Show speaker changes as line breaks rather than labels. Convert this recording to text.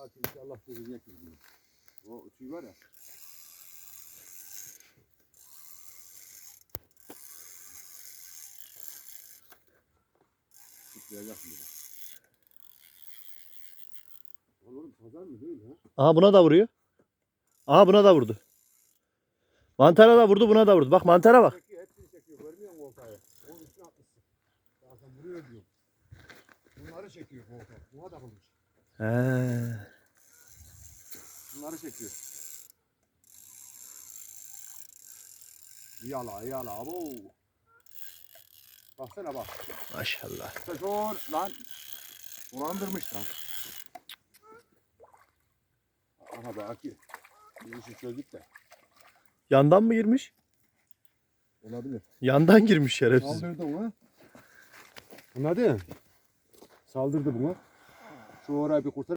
Belki inşallah gelecek gibi. O tüy var ya. Tutlayacak ha?
Aha buna da vuruyor. Aha buna da vurdu. Mantara da vurdu buna da vurdu. Bak mantara bak.
Hepsini çekiyor. Görmüyor musun oltayı? Onun üstüne atmışsın. Zaten vuruyor diyor. Bunları çekiyor bu olta. Buna da bulmuş.
He.
Bunları çekiyor. Yala yala abo. Baksana bak.
Maşallah.
Sezon lan. Ulandırmış lan. Aha bak ki. Bir işi çözdük de.
Yandan mı girmiş?
Olabilir.
Yandan girmiş şerefsiz.
Saldırdı ona. Anladın? Saldırdı buna. Şu orayı bir kurtar.